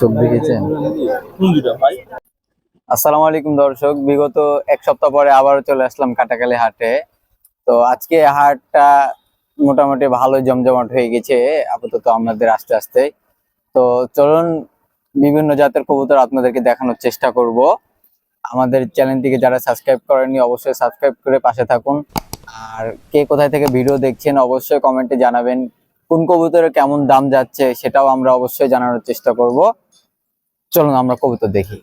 চোখ দেখেছেন আসসালামু আলাইকুম দর্শক, বিগত এক সপ্তাহ পরে আবারও চলে আসলাম কাটাকালি হাটে। তো আজকে হাটটা মোটামুটি ভালো জমজমাট হয়ে গেছে, আপাতত আমাদের আস্তে আস্তে। তো চলুন, বিভিন্ন জাতের কবুতর আপনাদেরকে দেখানোর চেষ্টা করব। আমাদের চ্যানেলটিকে যারা সাবস্ক্রাইব করেননি, অবশ্যই সাবস্ক্রাইব করে পাশে থাকুন। আর কে কোথায় থেকে ভিডিও দেখছেন, অবশ্যই কমেন্টে জানাবেন, কোন কবুতরের কেমন দাম যাচ্ছে সেটাও আমরা অবশ্যই জানানোর চেষ্টা করব। চলুন আমরা কবুতর দেখি।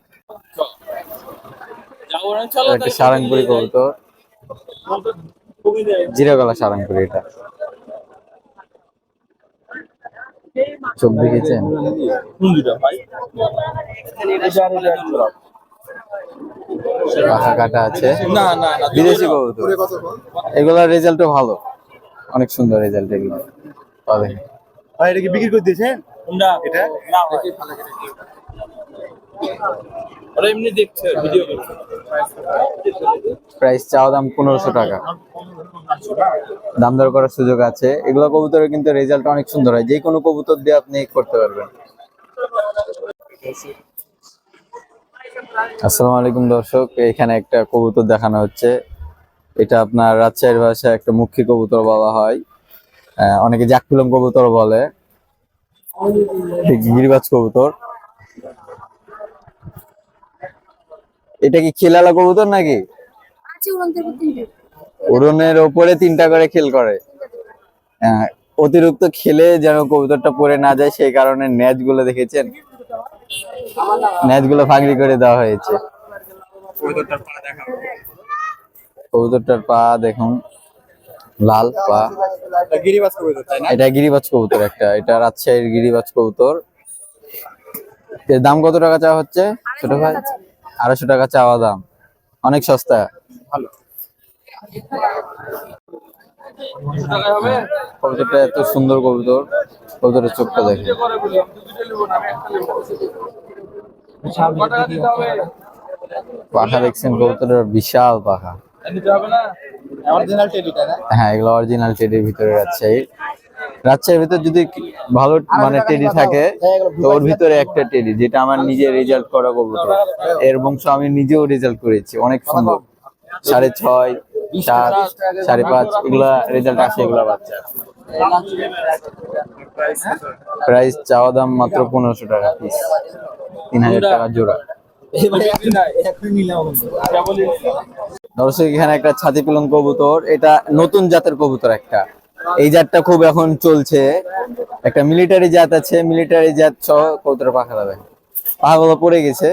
সারাংপুরি কবুতর? জিরা গলা সারাংপুরি এটা। চোখ দেখেছেন? পাখা কাটা আছে। না না বিদেশি কবুতর। এগুলার রেজাল্টও ভালো। অনেক সুন্দর রেজাল্ট এগুলো। পাবেন। ভাই এটা কি বিক্রি করে দিয়েছেন? এটা? না। ওরা এমনি দেখছে ভিডিও প্রাইস চাওয়া দাম পনেরোশো টাকা। দাম দর করার সুযোগ আছে। এগুলো কবুতরের কিন্তু রেজাল্ট অনেক সুন্দর হয়। যে কোনো কবুতর দিয়ে আপনি করতে পারবেন। আসসালামু আলাইকুম দর্শক, এখানে একটা কবুতর দেখানো হচ্ছে। এটা আপনার রাজশাহীর ভাষায় একটা মুখী কবুতর বলা হয়। অনেকে জাকফিলম কবুতর বলে। গিরিবাজ কবুতর। এটা কি খিলালা কবুতর নাকি? উড়নের ওপরে তিনটা করে খেল করে। আহ, অতিরিক্ত খেলে যেন কবুতরটা পড়ে না যায় সেই কারণে ন্যাচগুলো দেখেছেন? ন্যাচগুলো ফাংরি করে দেওয়া হয়েছে। কবুতরটার পা দেখুন লাল পা। এটা গিরিবাজ কবুতর একটা এটা রাজশাহীর গিরিবাজ কবুতর। এর দাম কত টাকা চাওয়া হচ্ছে ছোট ভাই? আড়াইশো টাকা চাওয়া দাম। অনেক সস্তা। ভালো। কবুতরটা এত সুন্দর কবুতর। কবুতরের চোখটা দেখে পাখা দেখছেন কবুতরের বিশাল পাখা। হ্যাঁ এগুলো অরিজিনাল টেডির ভিতরে রাজশাহী রাজশাহীর ভিতর যদি ভালো মানে টেডি থাকে তো ওর ভিতরে একটা টেডি যেটা আমার নিজে রেজাল্ট করা কবুতর। এর বংশ আমি নিজেও রেজাল্ট করেছি অনেক সুন্দর। সাড়ে ছয় সাত সাড়ে পাঁচ এগুলা রেজাল্ট আসে এগুলা বাচ্চা। প্রাইস চাওয়া দাম মাত্র পনেরোশো টাকা পিস তিন হাজার টাকা জোড়া। দর্শক এখানে একটা ছাতি পিলন কবুতর এটা নতুন জাতের কবুতর একটা। এই জাতটা খুব এখন চলছে। একটা মিলিটারি জাত আছে মিলিটারি জাত সহ কবুতর পাখা দেবে পাখাগুলো পড়ে গেছে।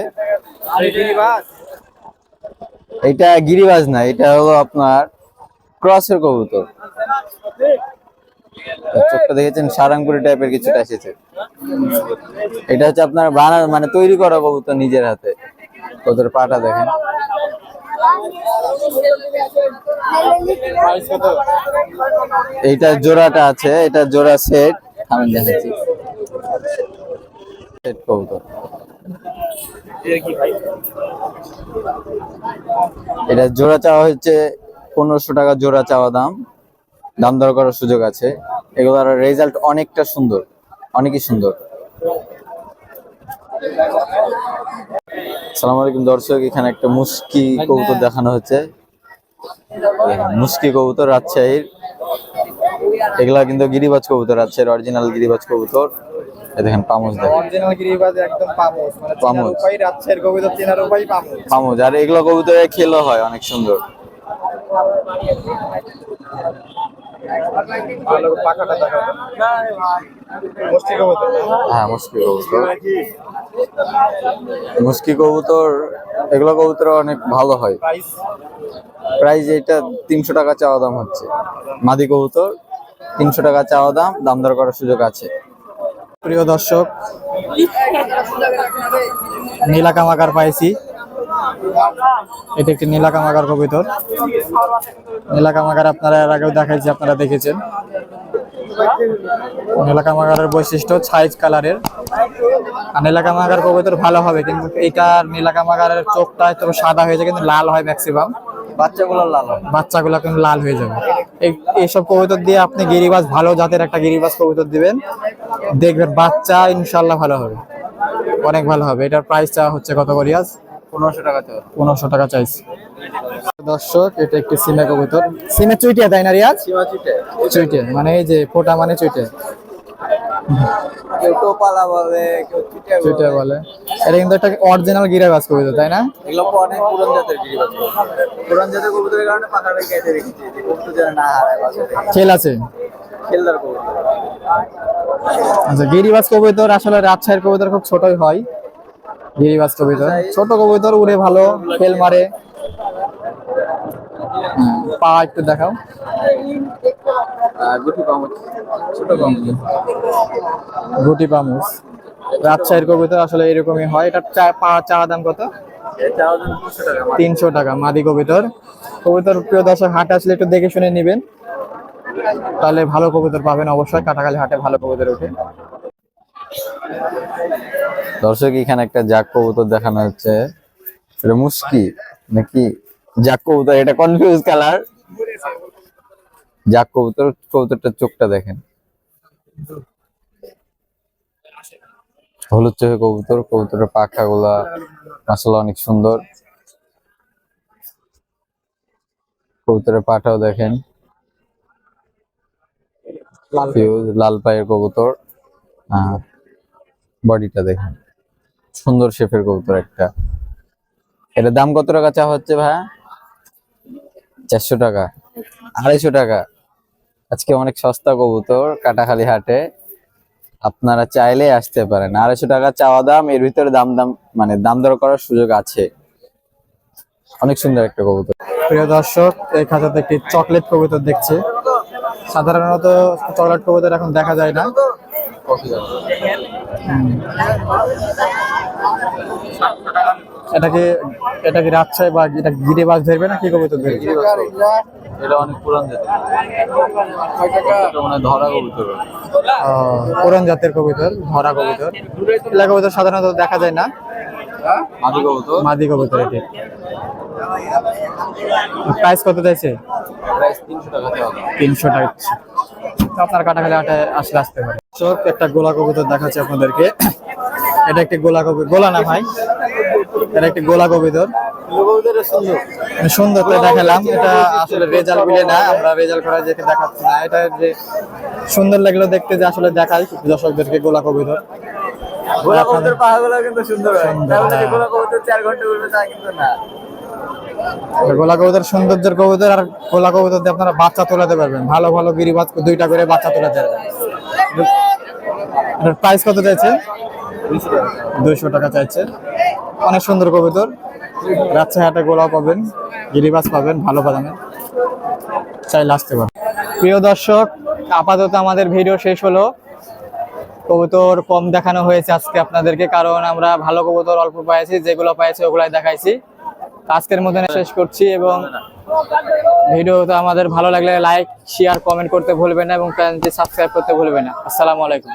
এটা গিরিবাজ না এটা হলো আপনার ক্রসের কবুতর। চোখটা দেখেছেন? সারাংপুরি টাইপের কিছুটা এসেছে। এটা হচ্ছে আপনার বানা মানে তৈরি করা কবুতর নিজের হাতে। কবুতর পাটা দেখেন। এইটা জোড়াটা আছে, এটা জোড়া সেট আমি দেখাচ্ছি। সেট কবুতর। এটা জোড়া চাওয়া হচ্ছে পনেরোশো টাকা জোড়া চাওয়া দাম। দাম দর করার সুযোগ আছে। এগুলোর রেজাল্ট অনেকটা সুন্দর। অনেকই সুন্দর। সালাম আলাইকুম দর্শক এখানে একটা মুস্কি কবুতর দেখানো হচ্ছে। মুস্কি কবুতর রাজশাহীর। এগুলা কিন্তু গিরিবাজ কবুতর রাজশাহীর অরিজিনাল গিরিবাজ কবুতর। এই দেখেন পামুজ দেখেন। অরিজিনাল গিরিবাস একদম পামোস মানে পামোস। উপায় রাজশাহীর কবিতা চেনার উপায় পামোস পামুজ আর এগুলো খেলো হয় অনেক সুন্দর। হ্যাঁ মুস্কি কবুতর। মুস্কি কবুতর এগুলো কবুতর অনেক ভালো হয়। প্রাইস প্রাইস এটা তিনশো টাকা চাওয়া দাম হচ্ছে। মাদি কবুতর তিনশো টাকা চাওয়া দাম দাম দর করার সুযোগ আছে। প্রিয় দর্শক নীলা কামাকার পাইছি। এটা একটি নীলা কামাকার কবিতর। নীলা কামাকার আপনারা এর আগেও দেখাইছি আপনারা দেখেছেন। নীলা কামাকারের বৈশিষ্ট্য ছাইজ কালারের। আর নীলা কামাকার কবিতর ভালো হবে কিন্তু এইটার নীলা কামাকারের চোখটা একটু সাদা হয়ে যায় কিন্তু লাল হয় ম্যাক্সিমাম বাচ্চাগুলো লাল বাচ্চাগুলো কিন্তু লাল হয়ে যাবে। এই এইসব কবিতর দিয়ে আপনি গিরিবাস ভালো জাতের একটা গিরিবাস কবিতর দিবেন। দেখবেন বাচ্চা ইনশাল্লাহ ভালো হবে। অনেক ভালো হবে। এটার প্রাইস চাওয়া হচ্ছে কত করে আজ পনেরোশো টাকা তো পনেরোশো টাকা চাইছি। দর্শক এটা একটি সিমে কবুতর। সিমে চুইটিয়া তাই না রিয়াজ? চুইটিয়া মানে এই যে ফোটা মানে চুইটিয়া কেউ টোপালা বলে কেউ চিটে বলে। এটা কিন্তু একটা অরিজিনাল গিরাবাজ কবুতর তাই না? এগুলো অনেক পুরান জাতের গিরিবাজ পুরান জাতের কবুতরের কারণে পাখাটা কেটে রেখেছি। যে কবুতর যেন না হারায় খেল আছে? খেলদার কবুতর। আচ্ছা গিরিবাজ কবুতর আসলে রাজশাহীর কবুতর খুব ছোটই হয়। গিরিবাজ কবুতর ছোট কবুতর উড়ে ভালো, খেল মারে। পা একটু দেখাও। গুটি পামুস রাজশাহীর কবুতর আসলে এরকমই হয়। এটা পা, চা দাম কত? তিনশো টাকা, মাদি কবুতর। কবুতর প্রিয় দর্শক, হাটে আসলে একটু দেখে শুনে নেবেন। তাহলে ভালো কবিতর পাবেন অবশ্যই। কাটাখালি হাটে ভালো কবিতর ওঠে দর্শক এখানে একটা জাক কবুতর দেখানো হচ্ছে। এটা মুস্কি নাকি জাক কবুতর? এটা কনফিউজ কালার জাক কবুতর কবুতরটার চোখটা দেখেন। হলুদ চোখে কবুতর কবুতরের পাখা গুলা মাসাল্লাহ অনেক সুন্দর। কবুতরের পাটাও দেখেন। লাল পায়ের। কবুতর। আহ বডিটা দেখেন। সুন্দর শেপের কবুতর একটা। এটার দাম কত টাকা চা হচ্ছে ভাই? চারশো টাকা। আড়াইশো টাকা। আজকে অনেক সস্তা কবুতর, কাটাখালি হাটে। আপনারা চাইলে আসতে পারেন। আড়াইশো টাকা চাওয়া দাম, এর ভিতরে দাম দাম মানে দাম দর করার সুযোগ আছে। অনেক সুন্দর একটা কবুতর। প্রিয় দর্শক, এই খাতাতে একটি চকলেট কবুতর দেখছে। সাধারণত চকলেট কবুতর এখন দেখা যায় না। এটা কি এটা কি রাজশাহী বা এটা গিরে বাস ধরবে না কি কবুতর ধরবে? এটা অনেক পুরান জাতের। ধরা কবুতর ও, পুরান জাতের কবুতর ধরা কবুতর। এলা কবুতর সাধারণত দেখা যায় না। মাদি কবুতর? মাদি কবুতর এটি। প্রাইস কত চাইছে? প্রাইস তিনশো টাকা তিনশো টাকা। তো আপনার কাটাখালি আটে আসলে আসতে পারে। চোখ একটা গোলা কবুতর দেখাচ্ছে আপনাদেরকে। এটা একটি গোলা কবুতর গোলা না ভাই। এটা একটি গোলা কবুতর। সুন্দর মানে করে দেখালাম। এটা আসলে রেজাল্ট মিলে না আমরা রেজাল্ট করা দেখে দেখাচ্ছি না। এটা যে সুন্দর লাগল দেখতে যে আসলে দেখাই দর্শকদেরকে গোলা কবুতর। গোলা কবুতর পাহাগুলো কিন্তু সুন্দর তাহলে হ্যাঁ। গোলা কবুতর চার ঘণ্টা উঠবে তা কিন্তু না। গোলা কবুতর, সৌন্দর্যের কবুতর আর গোলা কবুতর দিয়ে আপনারা বাচ্চা তোলাতে পারবেন। ভালো ভালো গিরিবাজ দুইটা করে বাচ্চা তোলাতে পারবেন প্রাইস কত চাইছে? দুইশো টাকা চাইছে। অনেক সুন্দর কবুতর। রাজশাহী হাটে গোলাও পাবেন গিরিবাজ পাবেন, ভালো পাবেন চাইলে আসতে পারেন। প্রিয় দর্শক, আপাতত আমাদের ভিডিও শেষ হলো। কবুতর কম দেখানো হয়েছে আজকে আপনাদেরকে, কারণ আমরা ভালো কবুতর অল্প পাইছি, যেগুলো পাইছি ওগুলাই দেখাইছি। আজকের মধ্যে শেষ করছি এবং ভিডিওটা আমাদের ভালো লাগলে লাইক শেয়ার কমেন্ট করতে ভুলবেন না এবং চ্যানেলটি সাবস্ক্রাইব করতে ভুলবেন না। আসসালামু আলাইকুম।